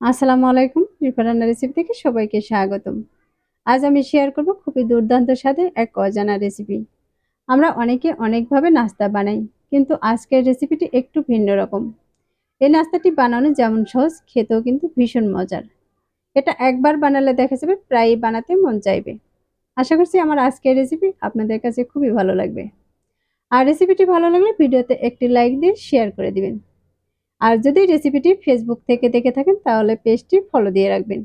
আসসালামু আলাইকুম রিফা রান্না রেসিপি থেকে সবাইকে স্বাগতম। আজ আমি শেয়ার করব খুবই দুর্দান্ত স্বাদের এক অজানা রেসিপি আমরা অনেকে অনেকভাবে নাস্তা বানাই, কিন্তু আজকের রেসিপিটি একটু ভিন্ন রকম। এই নাস্তাটি বানানো যেমন সহজ, খেতেও কিন্তু ভীষণ মজার। এটা একবার বানালে দেখা যাবে প্রায়ই বানাতে মন চাইবে। আশা করছি আমার আজকের রেসিপি আপনাদের কাছে খুবই ভালো লাগবে। আর রেসিপিটি ভালো লাগলে ভিডিওতে একটি লাইক দিয়ে শেয়ার করে দিবেন। আর যদি রেসিপিটি ফেসবুক থেকে দেখে থাকেন, তাহলে পেজটি ফলো দিয়ে রাখবেন।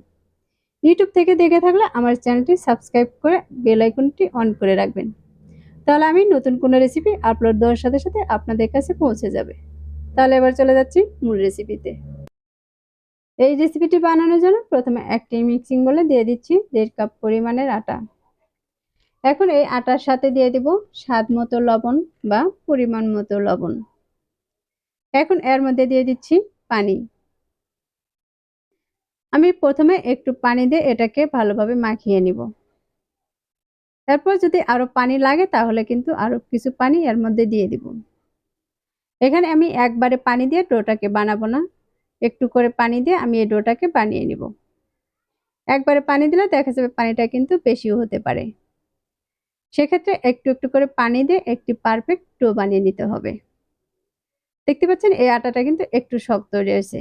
ইউটিউব থেকে দেখে থাকলে আমার চ্যানেলটি সাবস্ক্রাইব করে বেল আইকনটি অন করে রাখবেন। তাহলে আমি নতুন কোনো রেসিপি আপলোড দেওয়ার সাথে সাথে আপনাদের কাছে পৌঁছে যাবে। তাহলে এবার চলে যাচ্ছি মূল রেসিপিতে এই রেসিপিটি বানানোর জন্য প্রথমে একটি মিক্সিং বলে দিয়ে দিচ্ছি দেড় কাপ পরিমাণের আটা। এখন এই আটার সাথে দিয়ে দেব স্বাদ মতো লবণ বা পরিমাণ মতো লবণ। এখন এর মধ্যে দিয়ে দিচ্ছি পানি। আমি প্রথমে একটু পানি দিয়ে এটাকে ভালোভাবে মাখিয়ে নিব। এরপর যদি আরও পানি লাগে তাহলে কিন্তু আরও কিছু পানি এর মধ্যে দিয়ে দিব। এখানে আমি একবারে পানি দিয়ে ডোটাকে বানাবো না। একটু করে পানি দিয়ে আমি এই ডোটাকে বানিয়ে নিব। একবারে পানি দিলে দেখা যাবে পানিটা কিন্তু বেশিও হতে পারে। সেক্ষেত্রে একটু একটু করে পানি দিয়ে একটি পারফেক্ট ডো বানিয়ে নিতে হবে। দেখতে পাচ্ছেন, এই আটাটা কিন্তু একটু শক্ত রয়েছে।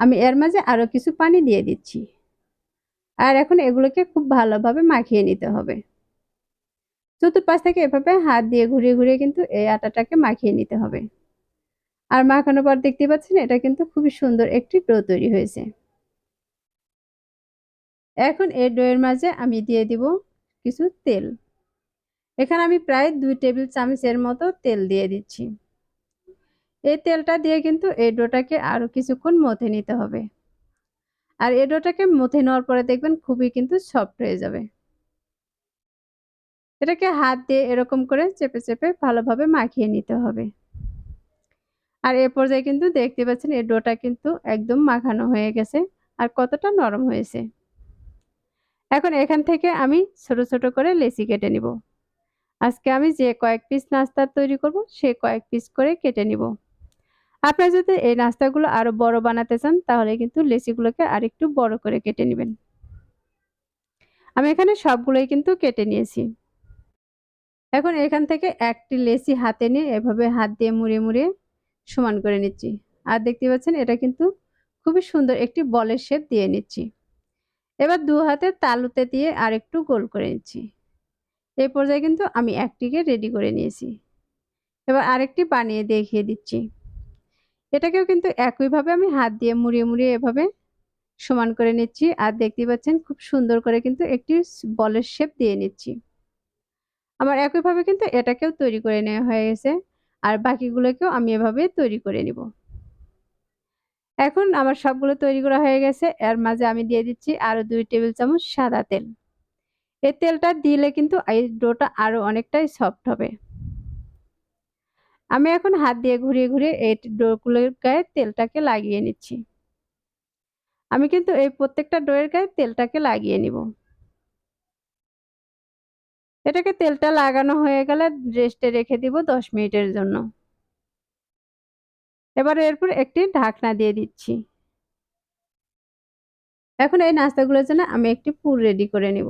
আমি এর মাঝে আরও কিছু পানি দিয়ে দিচ্ছি। আর এখন এগুলোকে খুব ভালোভাবে মাখিয়ে নিতে হবে। চতুর্পাশ থেকে এভাবে হাত দিয়ে ঘুরিয়ে ঘুরিয়ে কিন্তু এই আটাটাকে মাখিয়ে নিতে হবে। আর মাখানোর পর দেখতে পাচ্ছেন, এটা কিন্তু খুবই সুন্দর একটি ডো তৈরি হয়েছে। এখন এই ডোয়ের মাঝে আমি দিয়ে দিব কিছু তেল। এখানে আমি প্রায় দুই টেবিল চামচের মতো তেল দিয়ে দিচ্ছি। এই তেলটা দিয়ে কিন্তু এই ডোটাকে আরও কিছুক্ষণ মথে নিতে হবে। আর এই ডোটাকে মথে নেওয়ার পরে দেখবেন খুবই কিন্তু সফট হয়ে যাবে। এটাকে হাত দিয়ে এরকম করে চেপে চেপে ভালোভাবে মাখিয়ে নিতে হবে। আর এ পর্যায়ে কিন্তু দেখতে পাচ্ছেন এই ডোটা কিন্তু একদম মাখানো হয়ে গেছে আর কতটা নরম হয়েছে। এখন এখান থেকে আমি ছোট ছোট করে লেচি কেটে নিব। আজকে আমি যে কয়েক পিস নাস্তা তৈরি করব, সে কয়েক পিস করে কেটে নিব। আপনারা যদি এই নাস্তাগুলো আরও বড় বানাতে চান, তাহলে কিন্তু লেচিগুলোকে আরেকটু বড় করে কেটে নেবেন। আমি এখানে সবগুলোই কিন্তু কেটে নিয়েছি। এখন এখান থেকে একটি লেচি হাতে নিয়ে এভাবে হাত দিয়ে মুড়ে মুড়ে সমান করে নিচ্ছি। আর দেখতে পাচ্ছেন, এটা কিন্তু খুবই সুন্দর একটি বলের শেপ দিয়ে নিচ্ছি। এবার দু হাতে তালুতে দিয়ে আরেকটু গোল করে নিচ্ছি। এই পর্যায়ে কিন্তু আমি একটিকে রেডি করে নিয়েছি। এবার আরেকটি বানিয়ে দেখিয়ে দিচ্ছি। এটাকেও কিন্তু একইভাবে আমি হাত দিয়ে মুড়িয়ে মুড়িয়ে এভাবে সমান করে নিচ্ছি। আর দেখতে পাচ্ছেন খুব সুন্দর করে কিন্তু একটি বলের শেপ দিয়ে নিচ্ছি। আমার একইভাবে কিন্তু এটাকেও তৈরি করে নেওয়া হয়ে গেছে। আর বাকিগুলোকেও আমি এভাবে তৈরি করে নিব। এখন আমার সবগুলো তৈরি করা হয়ে গেছে। এর মাঝে আমি দিয়ে দিচ্ছি আরও দুই টেবিল চামচ সাদা তেল। এই তেলটা দিলে কিন্তু এই ডোটা আরও অনেকটাই সফট হবে। আমি এখন হাত দিয়ে ঘুরিয়ে ঘুরিয়ে এই ডোগুলোর গায়ে তেলটাকে লাগিয়ে নিচ্ছি। আমি কিন্তু এই প্রত্যেকটা ডোয়ের গায়ে তেলটাকে লাগিয়ে নিব। এটাকে তেলটা লাগানো হয়ে গেলে রেস্টে রেখে দিব দশ মিনিটের জন্য। এবার এরপর একটি ঢাকনা দিয়ে দিচ্ছি। এখন এই নাস্তাগুলোর জন্য আমি একটি পুর রেডি করে নিব।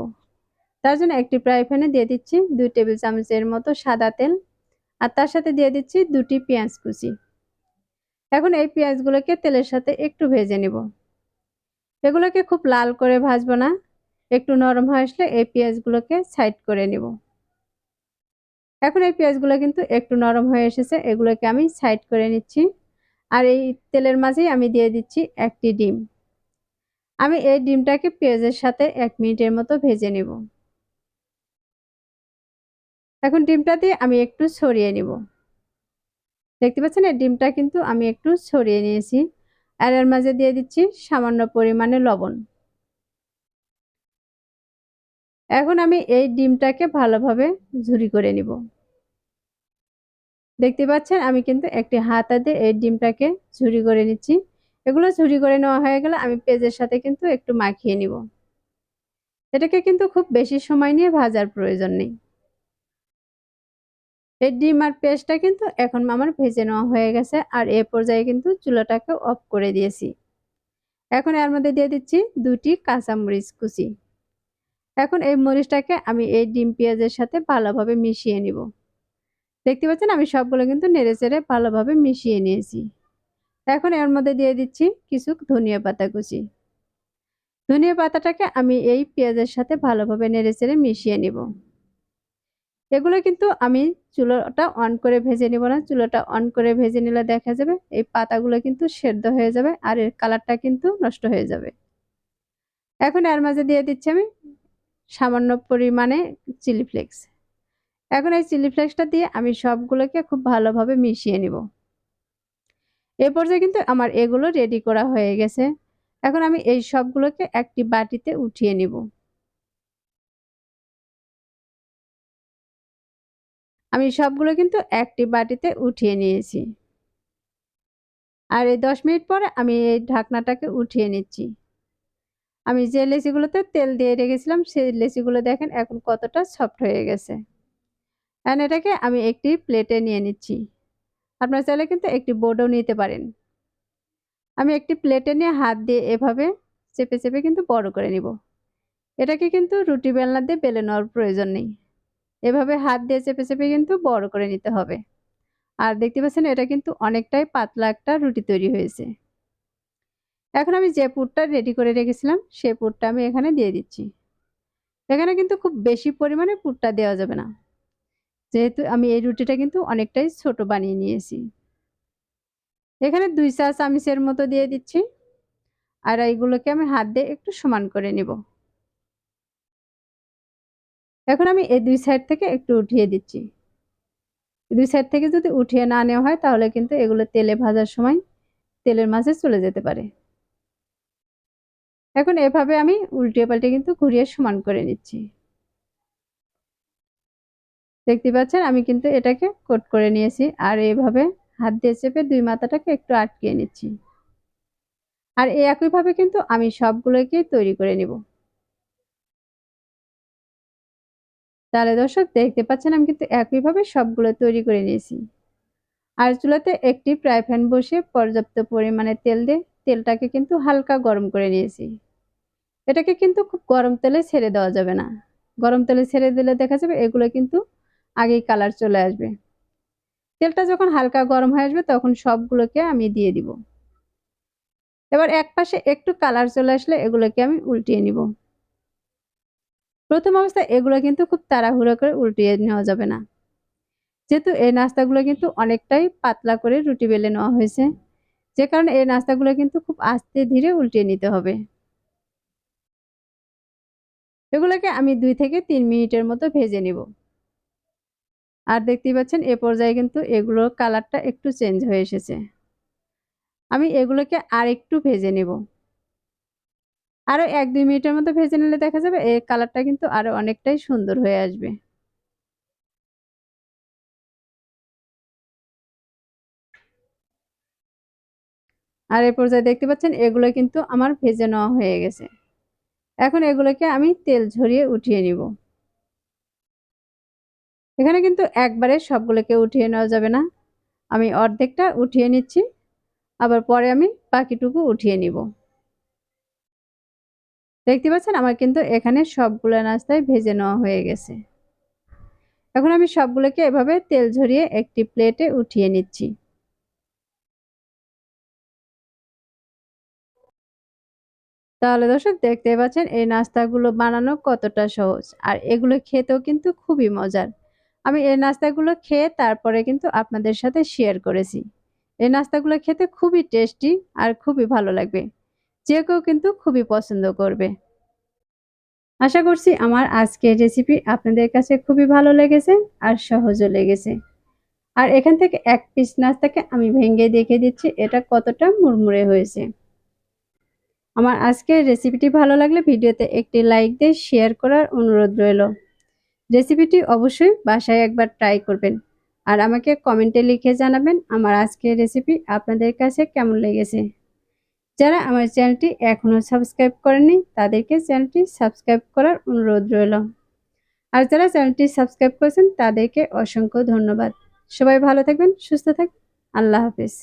তার জন্য একটি ফ্রাই প্যানে দিয়ে দিচ্ছি দুই টেবিল চামচের মতো সাদা তেল। আর তার সাথে দিয়ে দিচ্ছি দুটি পেঁয়াজ কুচি। এখন এই পেঁয়াজগুলোকে তেলের সাথে একটু ভেজে নেব। এগুলোকে খুব লাল করে ভাজবো না, একটু নরম হয়ে আসলে এই পেঁয়াজগুলোকে সাইড করে নেব। এখন এই পেঁয়াজগুলো কিন্তু একটু নরম হয়ে এসেছে, এগুলোকে আমি সাইড করে নিচ্ছি। আর এই তেলের মাঝেই আমি দিয়ে দিচ্ছি একটি ডিম। আমি এই ডিমটাকে পেঁয়াজের সাথে এক মিনিটের মতো ভেজে নেব। এখন ডিমটা দিয়ে আমি একটু ছড়িয়ে নিব। দেখতে পাচ্ছেন? এই ডিমটা কিন্তু আমি একটু ছড়িয়ে নিয়েছি। আর এর মাঝে দিয়ে দিচ্ছি সামান্য পরিমাণে লবণ। এখন আমি এই ডিমটাকে ভালোভাবে ঝুরি করে নিব। দেখতে পাচ্ছেন? আমি কিন্তু একটি হাতা দিয়ে এই ডিমটাকে ঝুরি করে নিচ্ছি। এগুলো ঝুরি করে নেওয়া হয়ে গেলে আমি পেঁয়াজের সাথে কিন্তু একটু মাখিয়ে নিব। এটাকে কিন্তু খুব বেশি সময় নিয়ে ভাজার প্রয়োজন নেই। এই ডিম আর পেস্টটা কিন্তু এখন আমার ভেজে নেওয়া হয়ে গেছে আর এ পর্যায়ে কিন্তু চুলাটাকে অফ করে দিয়েছি। এখন এর মধ্যে দিয়ে দিচ্ছি দুটি কাঁচামরিচ কুচি। এখন এই মরিচটাকে আমি এই ডিম পেঁয়াজের সাথে ভালোভাবে মিশিয়ে নিব। দেখতে পাচ্ছেন আমি সবগুলো কিন্তু নেড়ে চেড়ে ভালোভাবে মিশিয়ে নিয়েছি। এখন এর মধ্যে দিয়ে দিচ্ছি কিছু ধনিয়া পাতা কুচি। ধনিয়া পাতাটাকে আমি এই পেঁয়াজের সাথে ভালোভাবে নেড়ে চেড়ে মিশিয়ে নিব। এগুলো কিন্তু আমি চুলোটা অন করে ভেজে নিব না। চুলোটা অন করে ভেজে নিলে দেখা যাবে এই পাতাগুলো কিন্তু সেদ্ধ হয়ে যাবে আর এর কালারটা কিন্তু নষ্ট হয়ে যাবে। এখন এর মাঝে দিয়ে দিচ্ছি আমি সামান্য পরিমাণে চিলি ফ্লেক্স এখন এই চিলি ফ্লেক্সটা দিয়ে আমি সবগুলোকে খুব ভালোভাবে মিশিয়ে নিব। এ পর্যায়ে কিন্তু আমার এগুলো রেডি করা হয়ে গেছে। এখন আমি এই সবগুলোকে একটি বাটিতে উঠিয়ে নিব। আমি সবগুলো কিন্তু একটি বাটিতে উঠিয়ে নিয়েছি। আর এই দশ মিনিট পরে আমি এই ঢাকনাটাকে উঠিয়ে নিচ্ছি। আমি যে লেচিগুলোতে তেল দিয়ে রেখেছিলাম, সেই লেচিগুলো দেখেন এখন কতটা সফট হয়ে গেছে। এখন এটাকে আমি একটি প্লেটে নিয়ে নিচ্ছি। আপনার চাইলে কিন্তু একটি বোর্ডও নিতে পারেন। আমি একটি প্লেটে নিয়ে হাত দিয়ে এভাবে চেপে চেপে কিন্তু বড় করে নিব। এটাকে কিন্তু রুটি বেলনা দিয়ে বেলে নেওয়ার প্রয়োজন নেই। এভাবে হাত দিয়ে চেপে চেপে কিন্তু বড় করে নিতে হবে। আর দেখতে পাচ্ছেন এটা কিন্তু অনেকটাই পাতলা একটা রুটি তৈরি হয়েছে। এখন আমি যে পুরটা রেডি করে রেখেছিলাম সেই পুরটা আমি এখানে দিয়ে দিচ্ছি। এখানে কিন্তু খুব বেশি পরিমাণে পুরটা দেওয়া যাবে না। যেহেতু আমি এই রুটিটা কিন্তু অনেকটাই ছোট বানিয়ে নিয়েছি। এখানে দুই চা চামিচের মতো দিয়ে দিচ্ছি। আর এইগুলোকে আমি হাত দিয়ে একটু সমান করে নিব। এখন আমি এই দুই সাইড থেকে একটু উঠিয়ে দিচ্ছি। দুই সাইড থেকে যদি উঠিয়ে না নেওয়া হয়, তাহলে কিন্তু এগুলো তেলে ভাজার সময় তেলের মাঝে চলে যেতে পারে। এখন এভাবে আমি উল্টে পাল্টে কিন্তু ঘুরিয়ে সমান করে নিচ্ছি। দেখতে পাচ্ছেন, আমি কিন্তু এটাকে কোট করে নিয়েছি আর এইভাবে হাত দিয়ে চেপে দুই মাথাটাকে একটু আটকিয়ে নিচ্ছি। আর এই একইভাবে কিন্তু আমি সবগুলোকেই তৈরি করে নিব। তাহলে দর্শক দেখতে পাচ্ছেন আমি কিন্তু একইভাবে সবগুলো তৈরি করে নিয়েছি। আর চুলাতে একটি ফ্রাই প্যান বসে পর্যাপ্ত পরিমাণে তেল দিয়ে তেলটাকে কিন্তু হালকা গরম করে নিয়েছি। এটাকে কিন্তু খুব গরম তেলে ছেড়ে দেওয়া যাবে না। গরম তেলে ছেড়ে দিলে দেখা যাবে এগুলো কিন্তু আগেই কালার চলে আসবে। তেলটা যখন হালকা গরম হয়ে আসবে তখন সবগুলোকে আমি দিয়ে দিব। এবার এক পাশে একটু কালার চলে আসলে এগুলোকে আমি উল্টিয়ে নিব। প্রথম অবস্থায় এগুলো কিন্তু খুব তাড়াহুড়ো করে উল্টিয়ে নেওয়া যাবে না। যেহেতু এই নাস্তাগুলো কিন্তু অনেকটাই পাতলা করে রুটি বেলে নেওয়া হয়েছে, যে কারণে এই নাস্তাগুলো কিন্তু খুব আস্তে ধীরে উল্টিয়ে নিতে হবে। এগুলোকে আমি দুই থেকে তিন মিনিটের মতো ভেজে নিব। আর দেখতেই পাচ্ছেন, এ পর্যায়ে কিন্তু এগুলোর কালারটা একটু চেঞ্জ হয়ে এসেছে। আমি এগুলোকে আর একটু ভেজে নেব। আরও এক দুই মিনিটের মতো ভেজে নিলে দেখা যাবে এর কালারটা কিন্তু আরও অনেকটাই সুন্দর হয়ে আসবে। আর এ পর্যায়ে দেখতে পাচ্ছেন এগুলো কিন্তু আমার ভেজে নেওয়া হয়ে গেছে। এখন এগুলোকে আমি তেল ঝরিয়ে উঠিয়ে নিব। এখানে কিন্তু একবারে সবগুলোকে উঠিয়ে নেওয়া যাবে না। আমি অর্ধেকটা উঠিয়ে নিচ্ছি, আবার পরে আমি বাকিটুকু উঠিয়ে নিব। দেখতে পাচ্ছেন? আমার কিন্তু এখানে সবগুলো নাস্তায় ভেজে নেওয়া হয়ে গেছে। এখন আমি সবগুলোকে এভাবে তেল ঝরিয়ে একটি প্লেটে উঠিয়ে নিচ্ছি। তাহলে দর্শক দেখতে পাচ্ছেন, এই নাস্তাগুলো বানানো কতটা সহজ। আর এগুলো খেতেও কিন্তু খুবই মজার। আমি এই নাস্তাগুলো খেয়ে তারপরে কিন্তু আপনাদের সাথে শেয়ার করেছি। এই নাস্তাগুলো খেতে খুবই টেস্টি আর খুবই ভালো লাগবে। যে কেউ কিন্তু খুবই পছন্দ করবে। আশা করছি আমার আজকের রেসিপি আপনাদের কাছে খুবই ভালো লেগেছে আর সহজও লেগেছে। আর এখান থেকে এক পিস নাস্তাকে আমি ভেঙে দেখে দিচ্ছি, এটা কতটা মুড়মুড়ে হয়েছে। আমার আজকের রেসিপিটি ভালো লাগলে ভিডিওতে একটি লাইক দিয়ে শেয়ার করার অনুরোধ রইল। রেসিপিটি অবশ্যই বাসায় একবার ট্রাই করবেন আর আমাকে কমেন্টে লিখে জানাবেন আমার আজকের রেসিপি আপনাদের কাছে কেমন লেগেছে। যারা আমার চ্যানেলটি এখনও সাবস্ক্রাইব করেনি তাদেরকে চ্যানেলটি সাবস্ক্রাইব করার অনুরোধ রইল। আর যারা চ্যানেলটি সাবস্ক্রাইব করেছেন, তাদেরকে অসংখ্য ধন্যবাদ। সবাই ভালো থাকবেন, সুস্থ থাকবেন। আল্লাহ হাফিজ।